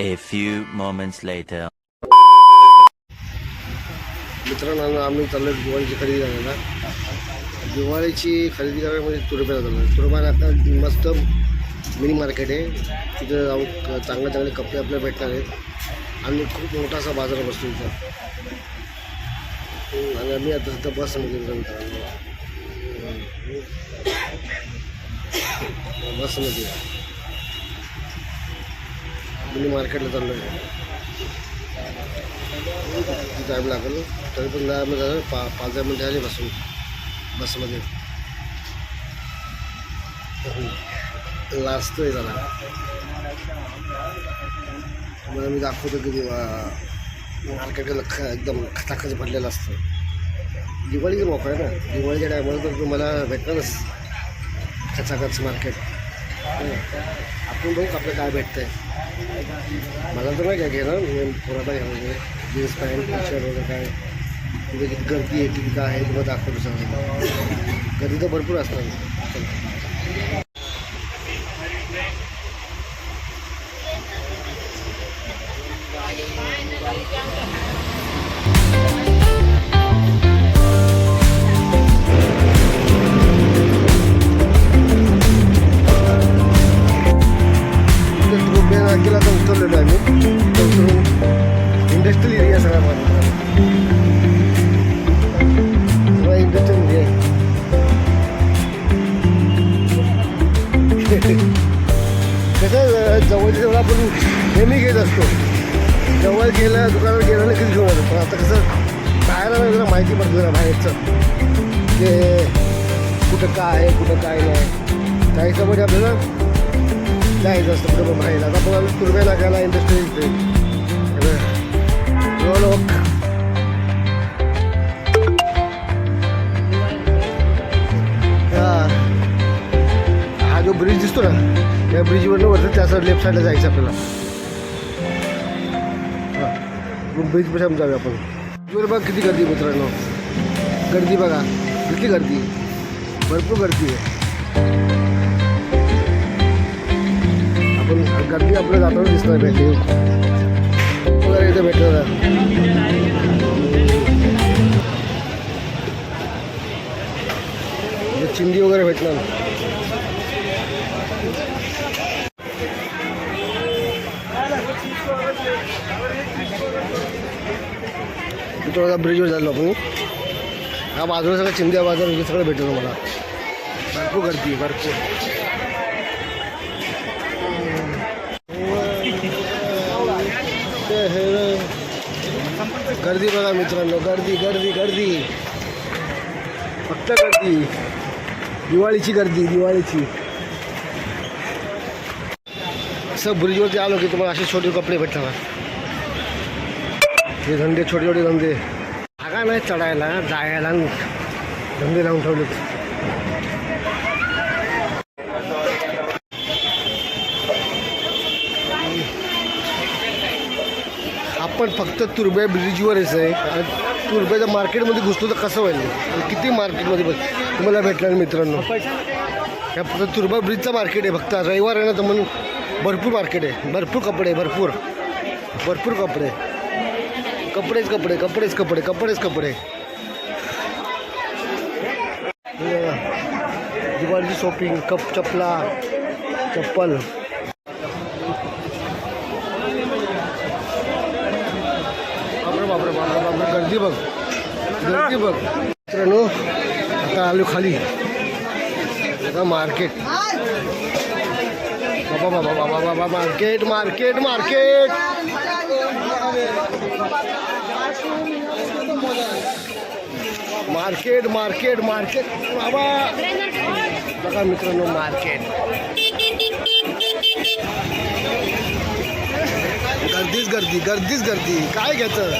A few moments later. मित्रांनो आम्ही चाललो दिवाळीची खरेदी करायला. दिवाळीची खरेदी करायला म्हणजे तुरब्याला चाललो तुरबाला आता मस्त मिनी मार्केट आहे. तिथं जाऊन चांगले चांगले कपडे आपल्याला भेटणार आहेत. आणि खूप मोठा असा बाजार बसतो इथं. आणि आम्ही आता सध्या बसमध्ये जाऊ मित्रांनो. बसमध्ये मी मार्केटला चाललो आहे टाईम लागेल. तरी पण दहा मिनिट झालं पा पाच दहा मिनिटं झाली बसून. बसमध्ये. लाजतोय जरा. तुम्हाला मी दाखवतो की मार्केटला ख एकदम खचाखच भरलेलं असतं. दिवाळीचं मोकळं आहे ना? दिवाळीच्या टायमाला तर तुम्हाला भेटणारच खचाखच मार्केट आपण बघू आपलं काय भेटतं आहे मला तर नाही काय घेणार मी घ्यावं म्हणजे जीन्स पॅन्ट टी शर्ट वगैरे काय. तिथे किती गर्दी आहे किती काय आहे तुला दाखवतो सांगितलं गर्दी तर भरपूर असतात. असतो. जवळ गेलं दुकानावर गेलं ना कधी घेऊन आलो. पण आता कसं बाहेर आलं जरा माहिती पडते ना बाहेरचं. ते कुठं काय आहे कुठं काय नाही. त्या हिशोबाने आपल्याला जायचं असतं कुठं बाहेर. आता आपण आम्ही तुरब्या लागायला इंडस्ट्री लोक हा. जो ब्रिज दिसतो ना त्या ब्रिजवरनं वरतं त्या साईड लेफ्ट साईडला जायचं आपल्याला. आम्ही जाऊया आपण ब्रिजवर बघा किती गर्दी मित्रांनो। गर्दी बघा किती गर्दी भरपूर गर्दी आहे आपण गर्दी आपल्याला जाताना दिसणार भेटली वगैरे इथे भेटणार चिंदी वगैरे भेटणार थोडा ब्रिजवर झालो आपण. हा बाजूला सगळं चिंद्या बाज़ार वगैरे सगळं भेटलं मला भरपूर गर्दी भरपूर. गर्दी बघा मित्रांनो गर्दी गर्दी गर्दी. फक्त गर्दी. दिवाळीची गर्दी दिवाळीची. असं ब्रिजवरती आलो की तुम्हाला असे छोटे कपडे भेटणार. हे धंदे छोटे छोटे धंदे. जागा नाही चढायला जायला धंदे लावून ठेवले. आपण फक्त तुरब्या ब्रिजवरच आहे आणि मार्केटमध्ये घुसलो तर कसं होईल? आणि किती मार्केटमध्ये बस तुम्हाला भेटणार मित्रांनो. ह्या फक्त तुर्बा ब्रिजचं मार्केट आहे फक्त. रविवार आहे ना तर म्हणून भरपूर मार्केट आहे. भरपूर कपडे भरपूर. भरपूर कपडे. कपडे कपडे कपडेच कपडे हे बघा. दिवाळीची शॉपिंग, कप चपला चप्पल। गर्दी बघ, गर्दी आता आलो खाली. आता मार्केट. बाबा बाबा बाबा बाबा, market market market. Market market market. बाबा. बघा मित्रांनो मार्केट. गर्दीच गर्दी गर्दीच गर्दी. काय घ्यायचं?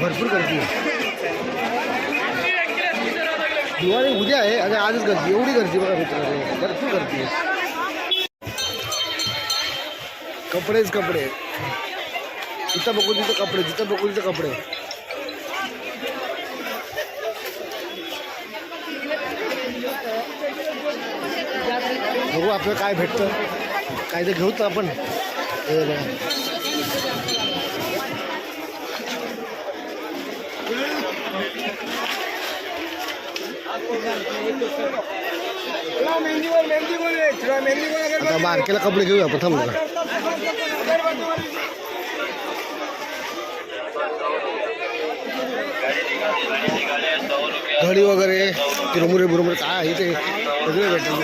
भरपूर गर्दी. दिवाळी उद्या आहे आणि आजच गर्दी. एवढी गर्दी बघा मित्रांनो. भरपूर गर्दी. कपडेच कपडे. जिथं बघू तिथं कपडे जिथं बघू तिथं कपडे. बघू आपल्याला काय भेटतं. काय ते घेऊ तर आपण आता बारकेला कपडे घेऊया आपण थांब घडी वगैरे तिरमुरे बुरमुरे काय आहे ते सगळे भेटेल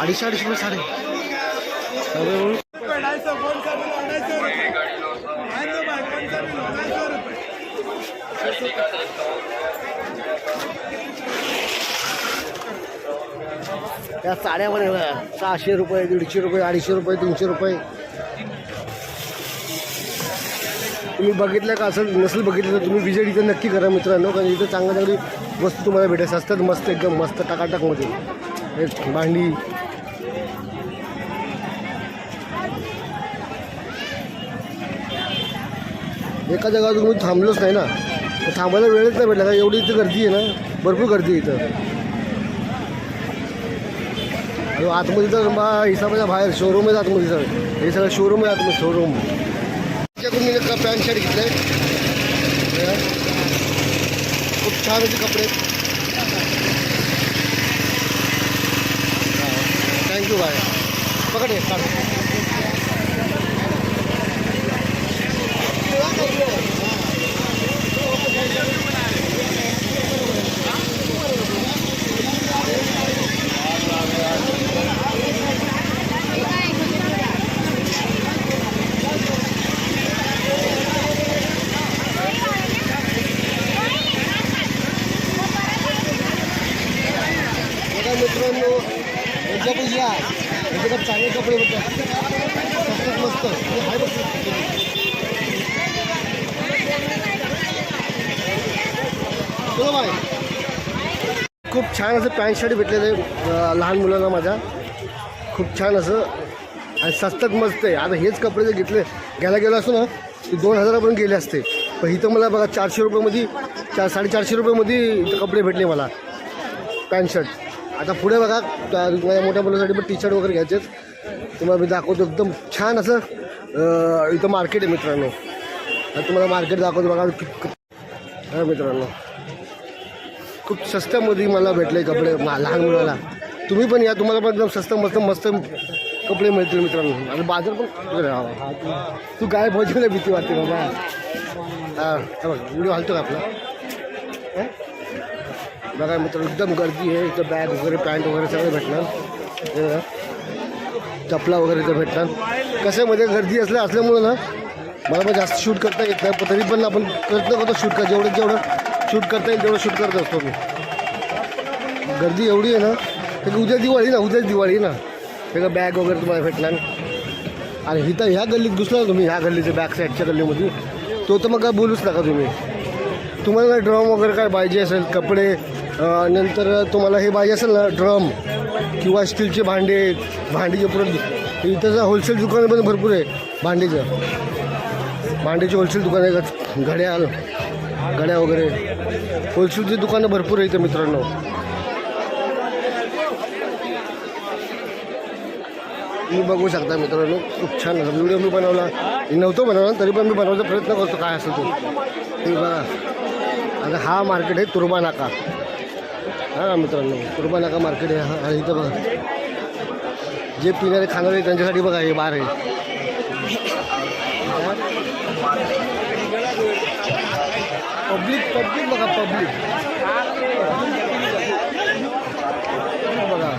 अडीचशे अडीचशे रुपये साडे. त्या साड्या पण सहाशे रुपये दीडशे रुपये अडीचशे रुपये तीनशे रुपये. तुम्ही बघितलं का असं नसेल बघितलं तर तुम्ही विजय इथं नक्की करा मित्रांनो कारण इथं चांगल्या चांगली वस्तू तुम्हाला भेटायचं असतात मस्त एकदम मस्त टाकाटाकमध्ये भांडी. एका जगावर तुम्ही थांबलोच नाही ना. थांबायला वेळच नाही भेटला का एवढी इथं गर्दी आहे ना. भरपूर गर्दी आहे इथं. आतमध्ये तर बा हिसाबाच्या बाहेर शोरूम आहे आतमध्ये सर हे सगळं शोरूम आहे आतमध्ये शोरूम त्याच्याकडून मी पॅन्ट शर्ट घेतलं आहे खूप छान होते कपडे थँक्यू बाय पकड हे, काढ बघा मित्रांनो यांच्याकडे या मस्त आहे चलो बाय खूप छान असं पॅन्ट शर्ट भेटलेलं आहे लहान मुलांना माझ्या. खूप छान असं. आणि स्वस्तात मस्त आहे. आता हेच कपडे जर घेतले घ्यायला गेलो असतो ना ते दोन हजारापर्यंत गेले असते. पण इथं मला बघा चारशे रुपयामध्ये चार साडेचारशे रुपयामध्ये इथं कपडे भेटले मला. Pant shirt. आता पुढे बघा माझ्या मोठ्या मुलासाठी पण टी शर्ट वगैरे घ्यायचेत. तुम्हाला मी दाखवतो एकदम छान असं इथं मार्केट आहे मित्रांनो. तुम्हाला मार्केट दाखवतो बघा हा मित्रांनो. खूप स्वस्तामध्ये मला भेटले कपडे लहान मुलाला. तुम्ही पण या तुम्हाला पण एकदम स्वस्त मस्त मस्त कपडे मिळतील मित्रांनो. आणि बाजार पण तू- काय पोहोचवलं भीती वाटते बाबा. हां व्हिडिओ हलतो का आपला? बघा मित्र एकदम गर्दी आहे इथं बॅग वगैरे पॅन्ट वगैरे सगळं भेटणार. चपला वगैरे इथं भेटणार कशामध्ये गर्दी असल्या असल्यामुळं ना मला पण जास्त शूट करता येत नाही. पण तरी पण आपण प्रयत्न करतो शूट कर जेवढं जेवढं शूट करता येईल तेवढं शूट करत असतो मी. गर्दी एवढी आहे ना तर उद्या दिवाळी ना उद्याच दिवाळी ना. सगळं बॅग वगैरे तुम्हाला भेटणार. आणि इथं ह्या गल्लीत घुसला तुम्ही ह्या गल्लीच्या बॅक साईडच्या गल्लीमध्ये तो तर मग काय बोलूच नका तुम्ही. तुम्हाला काय ड्रम वगैरे काय पाहिजे असेल कपडे नंतर तुम्हाला हे पाहिजे असेल ना ड्रम किंवा स्टीलचे भांडे भांडीचे परत इथं होलसेल दुकानं पण भरपूर आहे भांडीचं. भांडीचे होलसेल दुकान आहे घड्याळ घड्या वगैरे. होलसेलची दुकानं भरपूर आहे इथं मित्रांनो. तुम्ही बघू शकता मित्रांनो खूप छान व्हिडिओ मी बनवला. नव्हतो बनवला तरी पण मी बनवायचा प्रयत्न करतो काय असेल तो. ते बघा. आता हा मार्केट आहे तुर्बा नाका हा मित्रांनो तुर्बा नाका मार्केट आहे हा आणि इथं बघा. जे पिणारे खाणारे त्यांच्यासाठी बघा हे बार आहे. पब्लिक पब्लिक बघा पब्लिक. बघा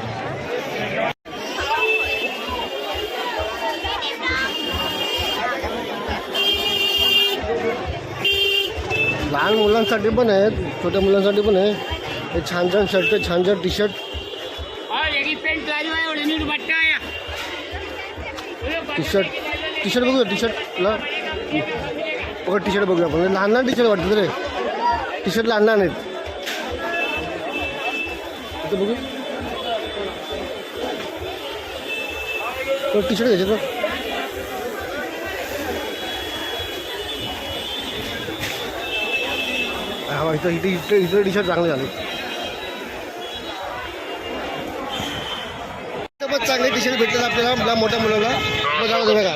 लहान मुलांसाठी पण आहेत छोट्या मुलांसाठी पण आहे हे छान छान शर्ट छान छान टी शर्ट और एक पेंट चालू आहे ओढणी दुपट्टा आहे टी शर्ट टी शर्ट बघूया टी शर्टला बघा टी शर्ट बघूया आपण लहान लहान टी शर्ट वाटतं रे टी शर्ट लहान लहान आहेत इथं बघू टी शर्ट घ्यायचे ना हा इथं इथे इथं इथं टी शर्ट चांगले झाले ऑफिशियल पण टी शर्ट आपल्याला आपल्या मोठ्या मुलाला. बघा बघा बघा.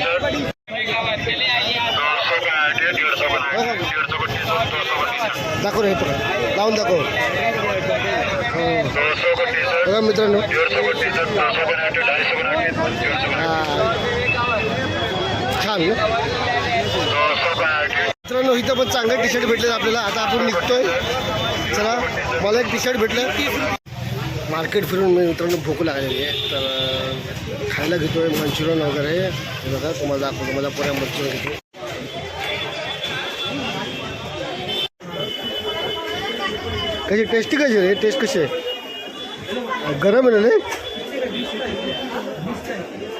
दाखव हे पकड लावून दाखव. हो. बघा मित्रांनो. छान. मित्रांनो इथं पण चांगलं टी शर्ट भेटले आपल्याला. आता आपण निघतोय. चला मला एक टी शर्ट भेटलं. मार्केट फिरून मी मित्रांनो भूक लागलेली आहे तर खायला घेतोय मंचुरियन वगैरे हे। बघा तुम्हाला दाखवतो मला पुऱ्या मंचुरियन घेतो कशी टेस्टी कशी आहे टेस्ट कशी आहे गरम आहे ना?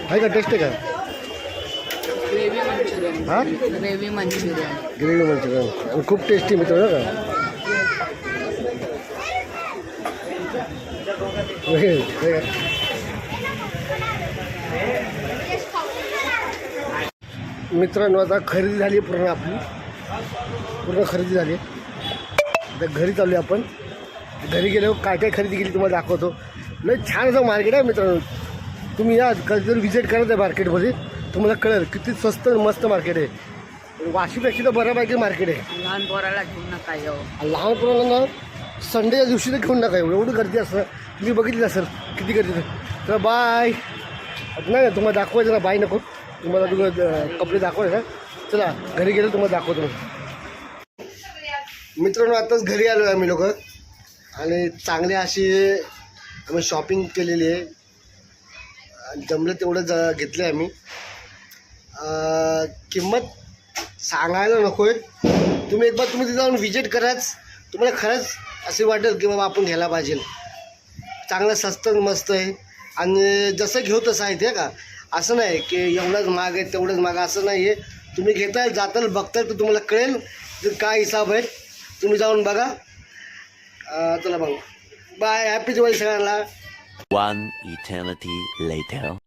आहे का टेस्ट आहे का ग्रेव्ही मंचुरियन। हा? Gravy Manchurian. Gravy Manchurian. खूप टेस्टी मित्र का मित्रांनो आता खरेदी झाली पूर्ण आपली. पूर्ण खरेदी झाली आता घरी चालू आपण. घरी गेलो काय काय खरेदी केली तुम्हाला दाखवतो. लय छान असं मार्केट आहे मित्रांनो. तुम्ही या कधीतरी व्हिजिट करत आहे मार्केटमध्ये. तुम्हाला कळेल किती स्वस्त मस्त मार्केट आहे. वाशीपेक्षा तर बऱ्यापैकी मार्केट आहे. लहान पोराला घेऊन नका लहान पोरांना ना संडेच्या दिवशी तर घेऊन नका एवढं. एवढी गर्दी असं तुम्ही बघितली असेल किती गर्दी तर बाय. नाही तुम्हाला दाखवायचं ना बाय नको. तुम्हाला तुम्ही कपडे दाखवायचं ना चला घरी गेलो तुम्हाला दाखवतो मित्रांनो आत्ताच घरी आलो आहे आम्ही लोक. आणि चांगली अशी आम्ही शॉपिंग केलेली आहे. आणि जमलं तेवढं ज घेतलं आहे आम्ही किंमत सांगायला नको आहे तुम्ही एकदा तुम्ही तिथे जाऊन व्हिजिट कराच. तुम्हाला खरंच असे वाटेल की बाबा आपण घ्यायला पाहिजे. चांगलं स्वस्त मस्त आहे. आणि जसं घेऊ तसं आहे ते का? असं नाही की एवढंच महाग आहे तेवढंच महाग असं नाही आहे तुम्ही घेताय जाताल बघताल तर तुम्हाला कळेल काय हिसाब आहे तुम्ही जाऊन बघा. चला बघा. बाय हॅपी दिवाळी सगळ्यांना. One eternity.